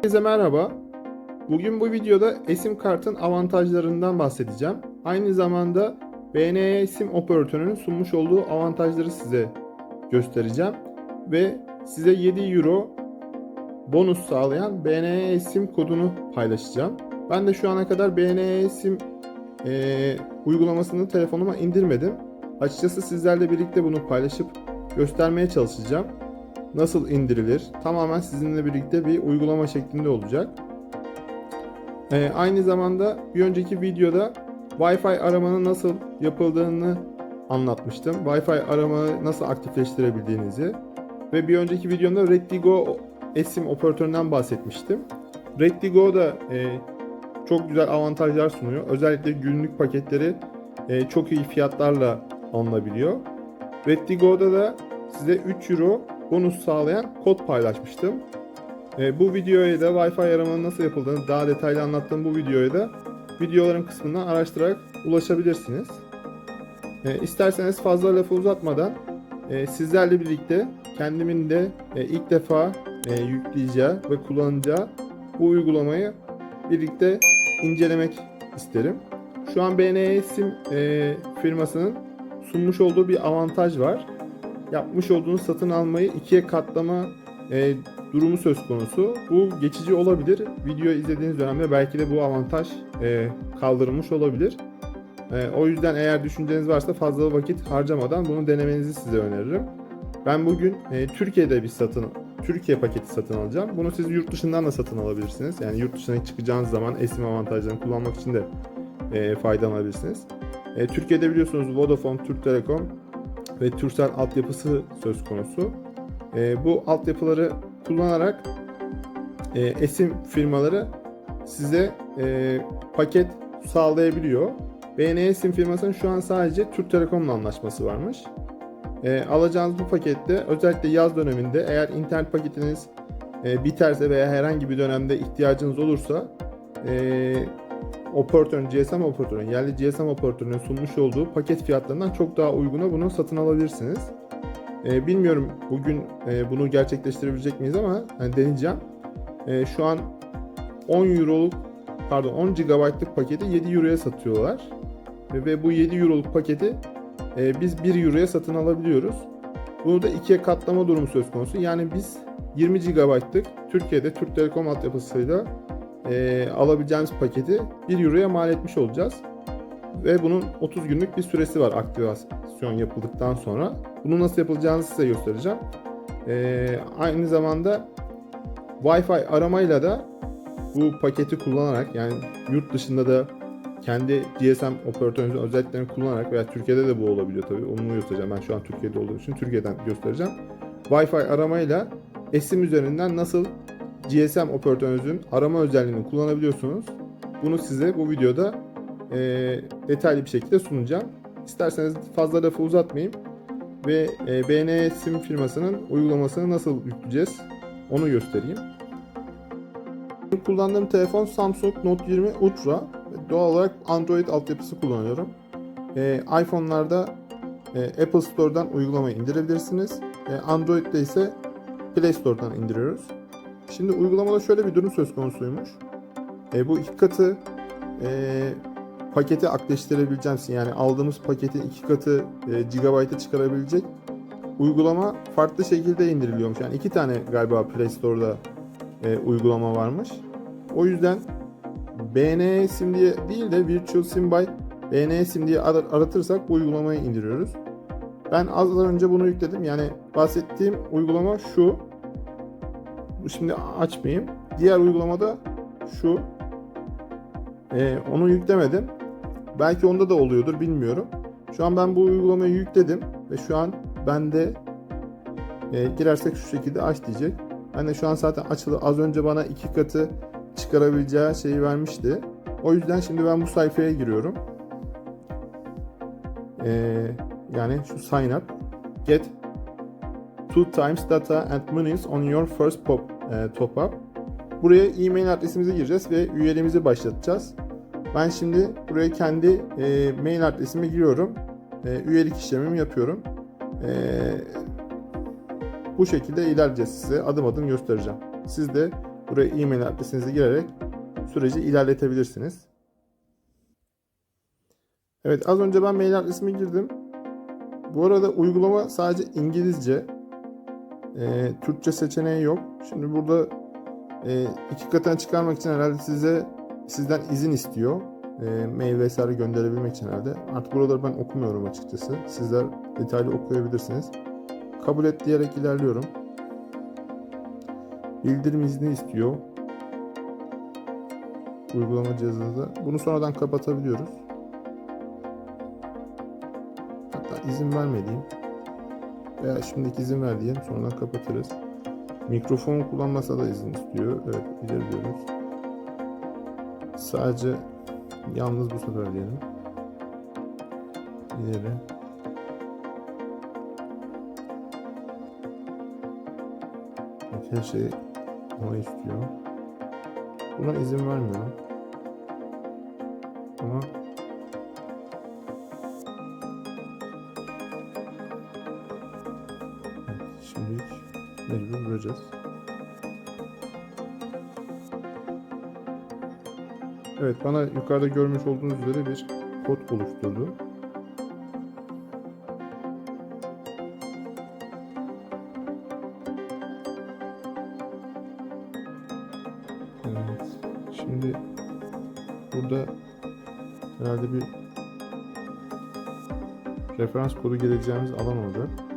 Herkese merhaba. Bugün bu videoda esim kartın avantajlarından bahsedeceğim. Aynı zamanda BNE isim operatörünün sunmuş olduğu avantajları size göstereceğim. Ve size 7 euro bonus sağlayan BNE isim kodunu paylaşacağım. Ben de şu ana kadar BNE isim eee, uygulamasını telefonuma indirmedim. Açıkçası sizlerle birlikte bunu paylaşıp göstermeye çalışacağım nasıl indirilir tamamen sizinle birlikte bir uygulama şeklinde olacak. Ee, aynı zamanda bir önceki videoda Wi-Fi aramanın nasıl yapıldığını anlatmıştım. Wi-Fi aramayı nasıl aktifleştirebildiğinizi ve bir önceki videomda Reddigo esim operatöründen bahsetmiştim. Reddigo da e, çok güzel avantajlar sunuyor. Özellikle günlük paketleri e, çok iyi fiyatlarla alınabiliyor. Reddigo'da da size 3 euro bonus sağlayan kod paylaşmıştım. E, bu videoya da Wi-Fi aramanın nasıl yapıldığını daha detaylı anlattığım bu videoya da videolarım kısmından araştırarak ulaşabilirsiniz. E, isterseniz fazla lafı uzatmadan e, sizlerle birlikte kendimin de e, ilk defa e, yükleyeceği ve kullanacağı bu uygulamayı birlikte incelemek isterim. Şu an BNE Sim e, firmasının sunmuş olduğu bir avantaj var yapmış olduğunuz satın almayı ikiye katlama e, durumu söz konusu. Bu geçici olabilir. Video izlediğiniz dönemde belki de bu avantaj e, kaldırılmış olabilir. E, o yüzden eğer düşünceniz varsa fazla vakit harcamadan bunu denemenizi size öneririm. Ben bugün e, Türkiye'de bir satın Türkiye paketi satın alacağım. Bunu siz yurt dışından da satın alabilirsiniz. Yani yurt dışına çıkacağınız zaman esim avantajlarını kullanmak için de e, faydalanabilirsiniz. E, Türkiye'de biliyorsunuz Vodafone, Türk Telekom ve Turkcell altyapısı söz konusu. E, bu altyapıları kullanarak e, esim firmaları size e, paket sağlayabiliyor. BNE esim firmasının şu an sadece Türk Telekom'la anlaşması varmış. E, alacağınız bu pakette özellikle yaz döneminde eğer internet paketiniz e, biterse veya herhangi bir dönemde ihtiyacınız olursa e, operatörün, GSM operatörünün, yerli GSM operatörünün sunmuş olduğu paket fiyatlarından çok daha uyguna bunu satın alabilirsiniz. Ee, bilmiyorum bugün e, bunu gerçekleştirebilecek miyiz ama hani deneyeceğim. E, şu an 10 euroluk pardon 10 GB'lık paketi 7 euroya satıyorlar. Ve, ve bu 7 euroluk paketi e, biz 1 euroya satın alabiliyoruz. Bunu da ikiye katlama durumu söz konusu. Yani biz 20 GB'lık Türkiye'de Türk Telekom altyapısıyla e, alabileceğimiz paketi 1 euroya mal etmiş olacağız. Ve bunun 30 günlük bir süresi var aktivasyon yapıldıktan sonra. Bunu nasıl yapılacağını size göstereceğim. E, aynı zamanda Wi-Fi aramayla da bu paketi kullanarak yani yurt dışında da kendi GSM operatörünüzün özelliklerini kullanarak veya Türkiye'de de bu olabiliyor tabii. Onu göstereceğim. Ben şu an Türkiye'de olduğu için Türkiye'den göstereceğim. Wi-Fi aramayla esim üzerinden nasıl GSM operatörünüzün arama özelliğini kullanabiliyorsunuz. Bunu size bu videoda e, detaylı bir şekilde sunacağım. İsterseniz fazla lafı uzatmayayım ve e, BNE sim firmasının uygulamasını nasıl yükleyeceğiz onu göstereyim. Kullandığım telefon Samsung Note 20 Ultra. Doğal olarak Android altyapısı kullanıyorum. E, iPhone'larda e, Apple Store'dan uygulamayı indirebilirsiniz. E, Android'de ise Play Store'dan indiriyoruz. Şimdi uygulamada şöyle bir durum söz konusuymuş. E, bu iki katı e, paketi akleştirebileceğim. Yani aldığımız paketin iki katı e, gigabayta çıkarabilecek uygulama farklı şekilde indiriliyormuş. Yani iki tane galiba Play Store'da e, uygulama varmış. O yüzden BNE Sim diye değil de Virtual Sim by BNE Sim diye ar- aratırsak bu uygulamayı indiriyoruz. Ben az önce bunu yükledim. Yani bahsettiğim uygulama şu. Şimdi açmayayım. Diğer uygulamada şu. Ee, onu yüklemedim. Belki onda da oluyordur bilmiyorum. Şu an ben bu uygulamayı yükledim ve şu an bende e, girersek şu şekilde aç diyecek. Ben de şu an zaten açılı. Az önce bana iki katı çıkarabileceği şeyi vermişti. O yüzden şimdi ben bu sayfaya giriyorum. Ee, yani şu sign up. Get two times data and monies on your first pop, e, top up. Buraya e-mail adresimizi gireceğiz ve üyeliğimizi başlatacağız. Ben şimdi buraya kendi e, mail adresimi giriyorum. E, üyelik işlemimi yapıyorum. E, bu şekilde ilerleyeceğiz size. Adım adım göstereceğim. Siz de buraya e-mail adresinizi girerek süreci ilerletebilirsiniz. Evet az önce ben mail adresimi girdim. Bu arada uygulama sadece İngilizce. Ee, Türkçe seçeneği yok. Şimdi burada e, iki katına çıkarmak için herhalde size sizden izin istiyor. E, mail vesaire gönderebilmek için herhalde. Artık buraları ben okumuyorum açıkçası. Sizler detaylı okuyabilirsiniz. Kabul et diyerek ilerliyorum. Bildirim izni istiyor. Uygulama cihazınızda. Bunu sonradan kapatabiliyoruz. Hatta izin vermediğim veya şimdiki izin ver diyelim sonradan kapatırız. Mikrofon kullanmasa da izin istiyor. Evet ileri diyoruz. Sadece yalnız bu sefer diyelim. İleri. Her şey ona istiyor. Buna izin vermiyorum. Şimdilik mecbur duracağız. Evet bana yukarıda görmüş olduğunuz üzere bir kod oluşturdu. Evet. Şimdi burada herhalde bir referans kodu geleceğimiz alan olacak.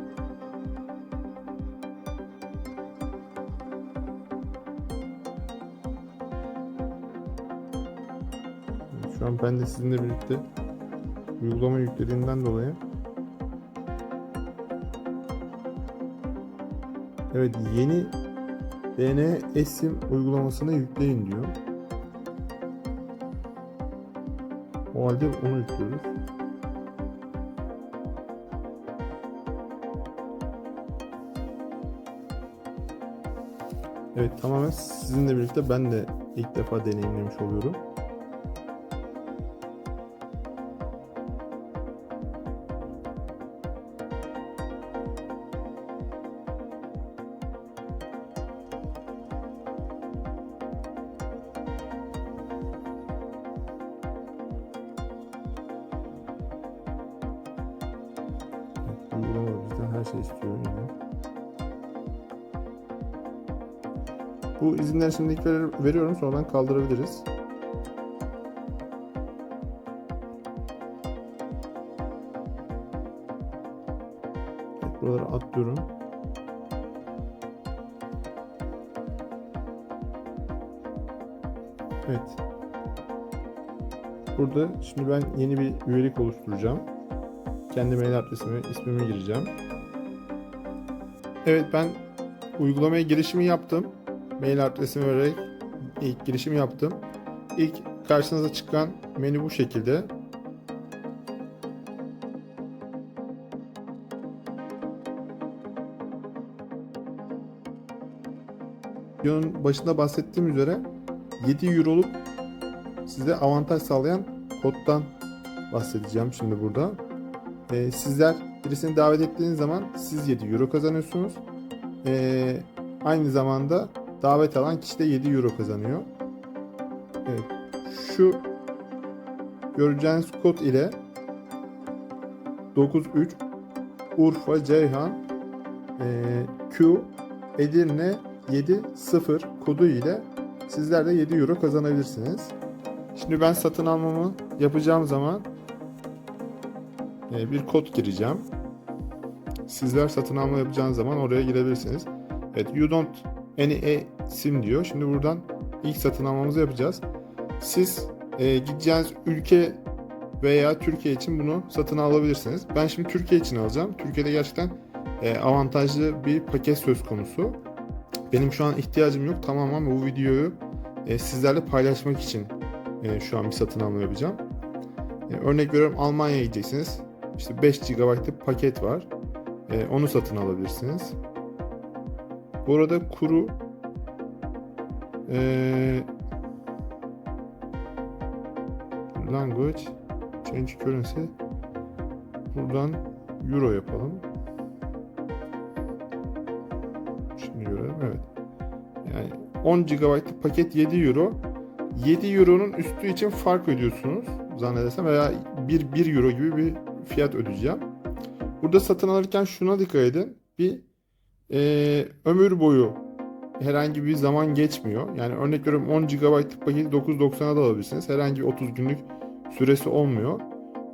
Ben de sizinle birlikte uygulama yüklediğinden dolayı Evet yeni DNA esim uygulamasını yükleyin diyor. O halde onu yüklüyoruz. Evet tamamen sizinle birlikte ben de ilk defa deneyimlemiş oluyorum. Her şey istiyor yine. Bu izinleri şimdilik ver- veriyorum sonradan kaldırabiliriz. Evet, buraları atlıyorum. Evet. Burada şimdi ben yeni bir üyelik oluşturacağım. Kendi mail adresimi, ismimi gireceğim. Evet ben uygulamaya girişimi yaptım. Mail adresimi vererek ilk girişimi yaptım. İlk karşınıza çıkan menü bu şekilde. Videonun başında bahsettiğim üzere 7 euroluk size avantaj sağlayan koddan bahsedeceğim şimdi burada. Ee, sizler birisini davet ettiğiniz zaman siz 7 euro kazanıyorsunuz. Ee, aynı zamanda davet alan kişi de 7 euro kazanıyor. Evet. Şu göreceğiniz kod ile 93 Urfa Ceyhan e, Q Edirne 70 kodu ile sizler de 7 euro kazanabilirsiniz. Şimdi ben satın almamı yapacağım zaman bir kod gireceğim. Sizler satın alma yapacağınız zaman oraya girebilirsiniz. Evet, you don't any a sim diyor. Şimdi buradan ilk satın almamızı yapacağız. Siz e, gideceğiniz ülke veya Türkiye için bunu satın alabilirsiniz. Ben şimdi Türkiye için alacağım. Türkiye'de gerçekten e, avantajlı bir paket söz konusu. Benim şu an ihtiyacım yok. Tamamen bu videoyu e, sizlerle paylaşmak için e, şu an bir satın alma yapacağım. E, örnek veriyorum Almanya'ya gideceksiniz. İşte 5 GB'lık paket var. E, onu satın alabilirsiniz. Bu arada kuru e, language change currency buradan euro yapalım. Şimdi görelim evet. Yani 10 GB'lık paket 7 Euro. 7 Euro'nun üstü için fark ödüyorsunuz zannedersem veya 1, 1 Euro gibi bir fiyat ödeyeceğim. Burada satın alırken şuna dikkat edin. Bir e, ömür boyu herhangi bir zaman geçmiyor. Yani örnek veriyorum 10 GB'lık paketi 9.90'a da alabilirsiniz. Herhangi bir 30 günlük süresi olmuyor.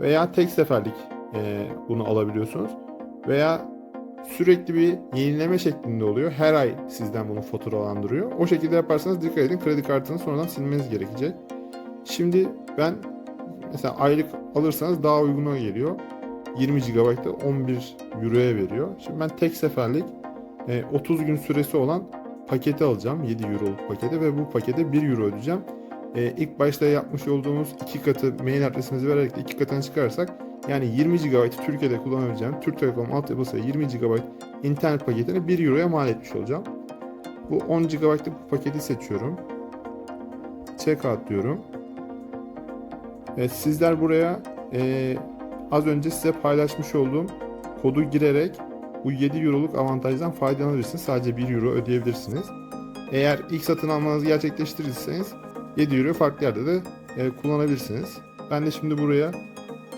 Veya tek seferlik e, bunu alabiliyorsunuz. Veya sürekli bir yenileme şeklinde oluyor. Her ay sizden bunu faturalandırıyor. O şekilde yaparsanız dikkat edin kredi kartını sonradan silmeniz gerekecek. Şimdi ben mesela aylık alırsanız daha uyguna geliyor. 20 GB'da 11 Euro'ya veriyor. Şimdi ben tek seferlik e, 30 gün süresi olan paketi alacağım. 7 Euro'luk paketi ve bu pakete 1 Euro ödeyeceğim. E, ilk başta yapmış olduğumuz iki katı mail adresimizi vererek iki katını çıkarsak yani 20 GB Türkiye'de kullanabileceğim Türk Telekom altyapısıyla 20 GB internet paketini 1 Euro'ya mal etmiş olacağım. Bu 10 GB'lık paketi seçiyorum. Checkout diyorum. Evet, sizler buraya e, az önce size paylaşmış olduğum kodu girerek bu 7 Euro'luk avantajdan faydalanabilirsiniz. Sadece 1 Euro ödeyebilirsiniz. Eğer ilk satın almanızı gerçekleştirirseniz 7 Euro farklı yerde de e, kullanabilirsiniz. Ben de şimdi buraya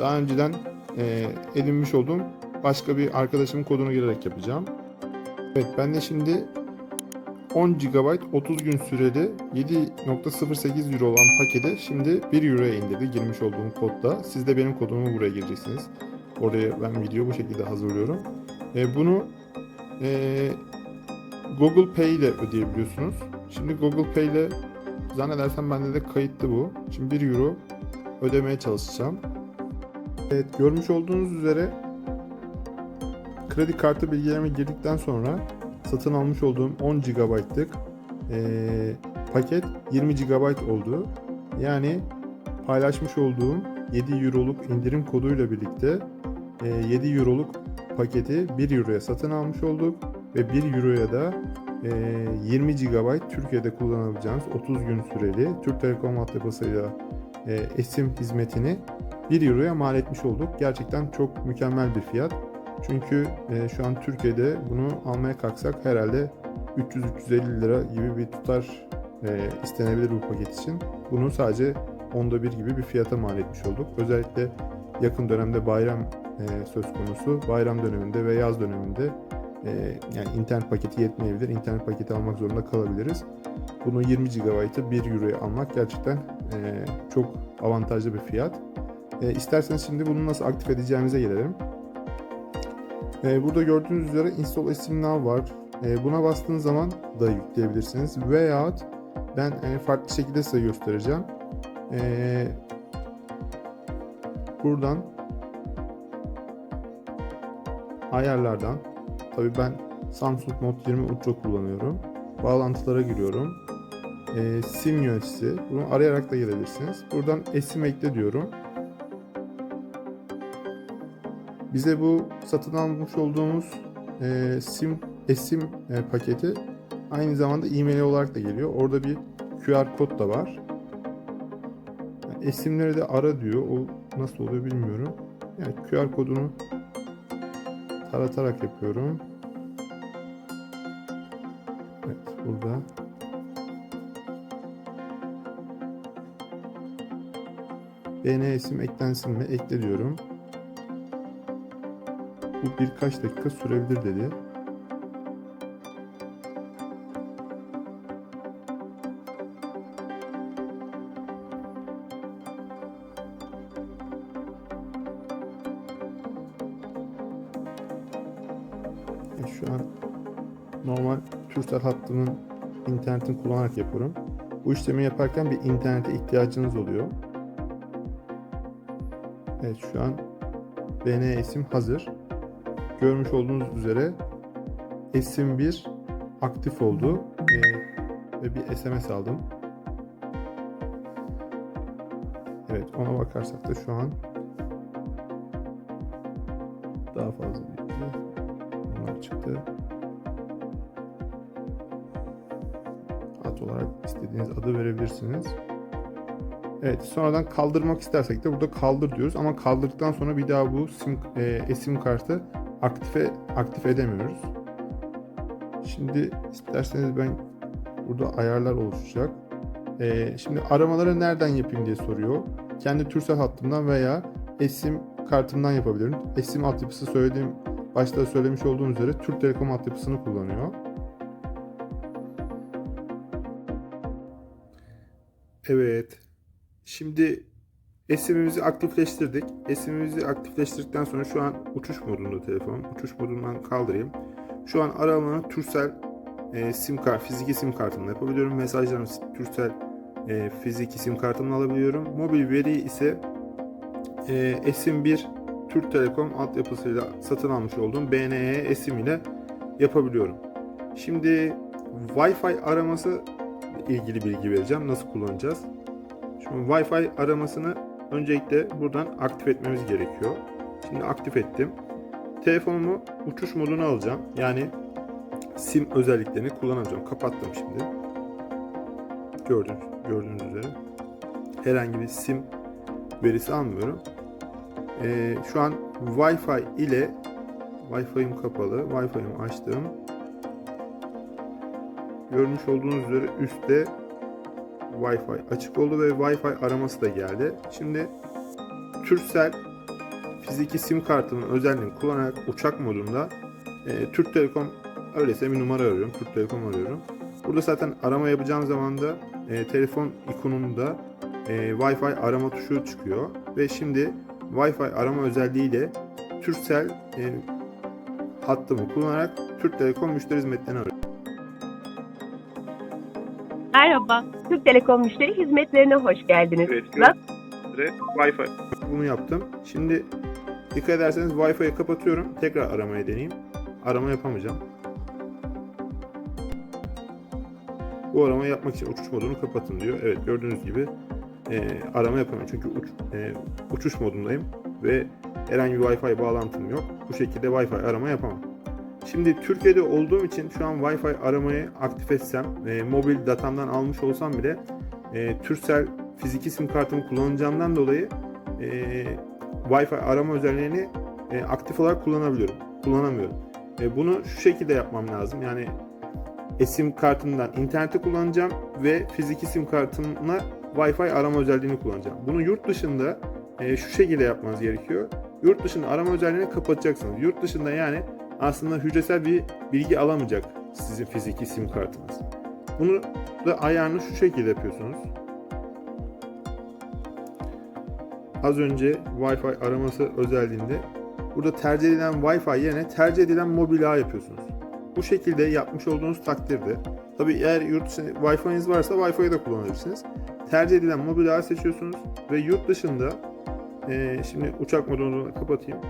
daha önceden e, edinmiş olduğum başka bir arkadaşımın kodunu girerek yapacağım. Evet ben de şimdi 10 GB 30 gün süreli 7.08 Euro olan paketi şimdi 1 Euro'ya indirdi girmiş olduğum kodda. Siz de benim kodumu buraya gireceksiniz. Oraya ben video bu şekilde hazırlıyorum. E, bunu e, Google Pay ile ödeyebiliyorsunuz. Şimdi Google Pay ile zannedersem bende de kayıtlı bu. Şimdi 1 Euro ödemeye çalışacağım. Evet görmüş olduğunuz üzere kredi kartı bilgilerime girdikten sonra satın almış olduğum 10 GB'lık e, paket 20 GB oldu. Yani paylaşmış olduğum 7 Euro'luk indirim koduyla birlikte e, 7 Euro'luk paketi 1 Euro'ya satın almış olduk ve 1 Euro'ya da e, 20 GB Türkiye'de kullanabileceğiniz 30 gün süreli Türk Telekom altyapısıyla e, esim hizmetini 1 Euro'ya mal etmiş olduk. Gerçekten çok mükemmel bir fiyat. Çünkü e, şu an Türkiye'de bunu almaya kalksak herhalde 300-350 lira gibi bir tutar e, istenebilir bu paket için. Bunu sadece onda bir gibi bir fiyata mal etmiş olduk. Özellikle yakın dönemde bayram e, söz konusu. Bayram döneminde ve yaz döneminde e, yani internet paketi yetmeyebilir. İnternet paketi almak zorunda kalabiliriz. Bunu 20 GB'ı 1 Euro'ya almak gerçekten e, çok avantajlı bir fiyat. E, isterseniz şimdi bunu nasıl aktif edeceğimize gelelim. E, burada gördüğünüz üzere Install SIM Now var. E, buna bastığınız zaman da yükleyebilirsiniz. Veyahut ben yani farklı şekilde size göstereceğim. E, buradan ayarlardan tabi ben Samsung Note 20 Ultra kullanıyorum. Bağlantılara giriyorum. E, sim yöneticisi. Bunu arayarak da gelebilirsiniz. Buradan esim ekle diyorum. Bize bu satın almış olduğumuz e, sim esim e, paketi aynı zamanda e-mail olarak da geliyor. Orada bir QR kod da var. Yani esimleri de ara diyor. O nasıl oluyor bilmiyorum. Yani QR kodunu taratarak yapıyorum. Evet burada. BN isim eklensin mi? Ekle diyorum. Bu birkaç dakika sürebilir dedi. E, Şu an normal Turkcell hattının internetini kullanarak yapıyorum. Bu işlemi yaparken bir internete ihtiyacınız oluyor. Evet şu an BN isim hazır. Görmüş olduğunuz üzere esim 1 aktif oldu Ee, ve bir SMS aldım. Evet ona bakarsak da şu an daha fazla bilgi bunlar çıktı. Ad olarak istediğiniz adı verebilirsiniz. Evet sonradan kaldırmak istersek de burada kaldır diyoruz ama kaldırdıktan sonra bir daha bu sim, e, sim kartı aktife aktif edemiyoruz. Şimdi isterseniz ben burada ayarlar oluşacak. Ee, şimdi aramaları nereden yapayım diye soruyor. Kendi Turkcell hattımdan veya eSIM kartımdan yapabilirim. eSIM altyapısı söylediğim başta söylemiş olduğum üzere Türk Telekom altyapısını kullanıyor. Evet. Şimdi eSIM'imizi aktifleştirdik. eSIM'imizi aktifleştirdikten sonra şu an uçuş modunda telefon. Uçuş modundan kaldırayım. Şu an aramalarını Turkcell e, sim kart, fiziki sim kartımla yapabiliyorum. Mesajlarımı Turkcell e, fiziki sim kartımla alabiliyorum. Mobil veri ise e, eSIM1 Türk Telekom altyapısıyla satın almış olduğum BNE eSIM ile yapabiliyorum. Şimdi Wi-Fi araması ilgili bilgi vereceğim. Nasıl kullanacağız? Şimdi Wi-Fi aramasını öncelikle buradan aktif etmemiz gerekiyor. Şimdi aktif ettim. Telefonumu uçuş moduna alacağım. Yani sim özelliklerini kullanamayacağım. Kapattım şimdi. Gördüğünüz, gördüğünüz üzere. Herhangi bir sim verisi almıyorum. Ee, şu an Wi-Fi ile Wi-Fi'm kapalı. Wi-Fi'mi açtım. Görmüş olduğunuz üzere üstte Wi-Fi açık oldu ve Wi-Fi araması da geldi. Şimdi Turkcell fiziki sim kartının özelliğini kullanarak uçak modunda e, Türk Telekom öyleyse bir numara arıyorum. Türk Telekom arıyorum. Burada zaten arama yapacağım zaman da e, telefon ikonunda e, Wi-Fi arama tuşu çıkıyor ve şimdi Wi-Fi arama özelliğiyle Turkcell e, hattımı kullanarak Türk Telekom müşteri hizmetlerini arıyorum. Merhaba, Türk Telekom müşteri hizmetlerine hoş geldiniz. Evet, Wi-Fi. Bunu yaptım. Şimdi dikkat ederseniz Wi-Fi'yi kapatıyorum. Tekrar aramaya deneyeyim. Arama yapamayacağım. Bu aramayı yapmak için uçuş modunu kapatın diyor. Evet gördüğünüz gibi e, arama yapamıyorum. Çünkü uç, e, uçuş modundayım ve herhangi bir Wi-Fi bağlantım yok. Bu şekilde Wi-Fi arama yapamam. Şimdi Türkiye'de olduğum için şu an Wi-Fi aramayı aktif etsem, e, mobil datamdan almış olsam bile e, Turkcell fiziki sim kartımı kullanacağımdan dolayı e, Wi-Fi arama özelliğini e, aktif olarak kullanabiliyorum. Kullanamıyorum. E, bunu şu şekilde yapmam lazım. Yani eSIM kartından interneti kullanacağım ve fiziki sim kartımla Wi-Fi arama özelliğini kullanacağım. Bunu yurt dışında e, şu şekilde yapmanız gerekiyor. Yurt dışında arama özelliğini kapatacaksınız. Yurt dışında yani aslında hücresel bir bilgi alamayacak sizin fiziki sim kartınız. Bunu da ayarını şu şekilde yapıyorsunuz. Az önce Wi-Fi araması özelliğinde burada tercih edilen Wi-Fi yerine tercih edilen mobil ağ yapıyorsunuz. Bu şekilde yapmış olduğunuz takdirde tabi eğer yurt dışı Wi-Fi'niz varsa Wi-Fi'yi de kullanabilirsiniz. Tercih edilen mobil ağı seçiyorsunuz ve yurt dışında eee, şimdi uçak modunu kapatayım.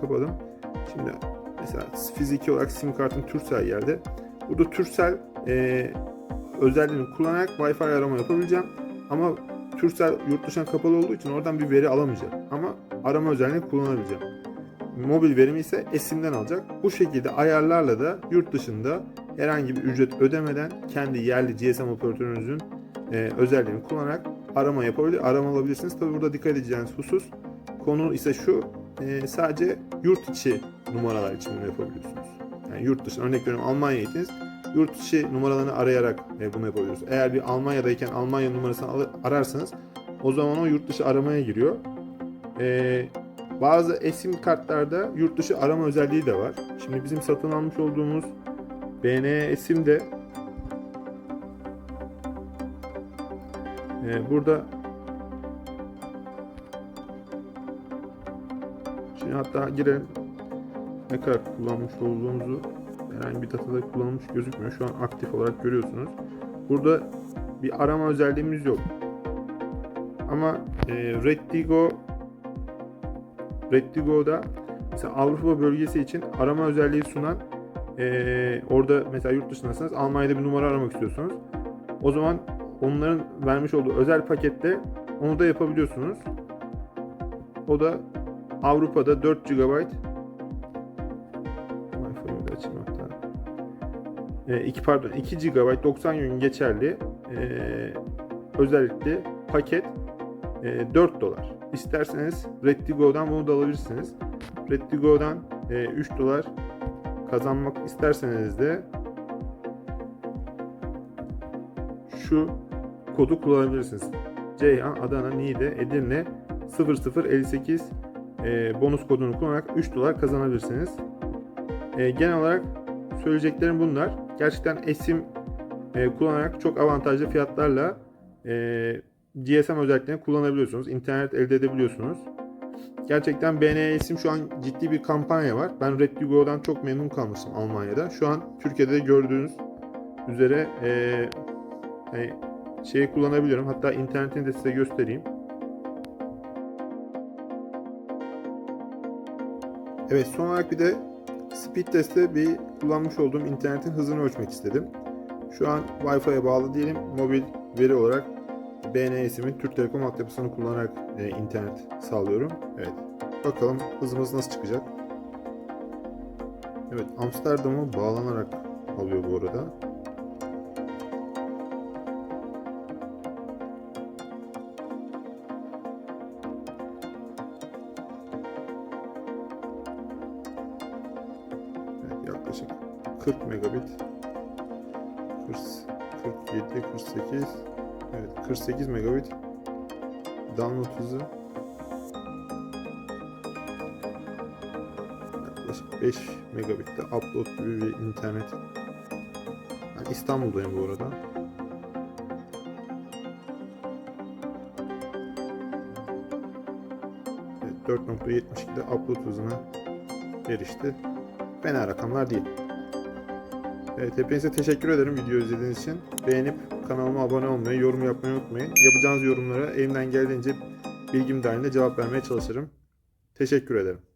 Kapadım. Şimdi mesela fiziki olarak sim kartım Turkcell yerde. Burada Turkcell e, özelliğini kullanarak Wi-Fi arama yapabileceğim. Ama Turkcell yurt dışına kapalı olduğu için oradan bir veri alamayacağım. Ama arama özelliğini kullanabileceğim. Mobil verimi ise eSIM'den alacak. Bu şekilde ayarlarla da yurt dışında herhangi bir ücret ödemeden kendi yerli GSM operatörünüzün e, özelliğini kullanarak arama yapabilir, arama alabilirsiniz. Tabi burada dikkat edeceğiniz husus konu ise şu e, sadece yurt içi numaralar için bunu yapabiliyorsunuz. Yani yurt dışı örnek veriyorum Almanya'ya gittiniz. Yurt içi numaralarını arayarak e, bunu yapabiliyorsunuz. Eğer bir Almanya'dayken Almanya numarasını ararsanız o zaman o yurt dışı aramaya giriyor. E, bazı eSIM kartlarda yurt dışı arama özelliği de var. Şimdi bizim satın almış olduğumuz BNE eSIM de e, burada hatta girelim. Ne kadar kullanmış olduğumuzu herhangi bir datada kullanılmış gözükmüyor. Şu an aktif olarak görüyorsunuz. Burada bir arama özelliğimiz yok. Ama e, Reddigo Reddigo'da mesela Avrupa bölgesi için arama özelliği sunan e, orada mesela yurt dışındasınız Almanya'da bir numara aramak istiyorsunuz. O zaman onların vermiş olduğu özel pakette onu da yapabiliyorsunuz. O da Avrupa'da 4 GB Wi-Fi'yi açayım hatta. E, 2 pardon 2 GB 90 gün geçerli e, özellikle paket e, 4 dolar. İsterseniz Reddigo'dan bunu da alabilirsiniz. Reddigo'dan e, 3 dolar kazanmak isterseniz de şu kodu kullanabilirsiniz. Ceyhan, Adana, Niğde, Edirne 0058 e, bonus kodunu kullanarak 3 dolar kazanabilirsiniz. E, genel olarak söyleyeceklerim bunlar. Gerçekten esim e, kullanarak çok avantajlı fiyatlarla e, GSM özelliklerini kullanabiliyorsunuz. İnternet elde edebiliyorsunuz. Gerçekten BNE isim şu an ciddi bir kampanya var. Ben Reddigo'dan çok memnun kalmıştım Almanya'da. Şu an Türkiye'de de gördüğünüz üzere e, hani şeyi kullanabiliyorum. Hatta internetini de size göstereyim. Evet son olarak bir de Speed Test'te bir kullanmış olduğum internetin hızını ölçmek istedim. Şu an Wi-Fi'ye bağlı değilim. Mobil veri olarak BNE ismi Türk Telekom altyapısını kullanarak e, internet sağlıyorum. Evet. Bakalım hızımız nasıl çıkacak. Evet Amsterdam'a bağlanarak alıyor bu arada. Megabit. 40, 47 48 evet 48 megabit. Download hızı. Yaklaşık 5 megabitte upload gibi bir internet. Ben İstanbul'dayım bu arada. Evet, 4.72'de upload hızına erişti. Fena rakamlar değil. Evet hepinize teşekkür ederim video izlediğiniz için. Beğenip kanalıma abone olmayı, yorum yapmayı unutmayın. Yapacağınız yorumlara elimden geldiğince bilgim dahilinde cevap vermeye çalışırım. Teşekkür ederim.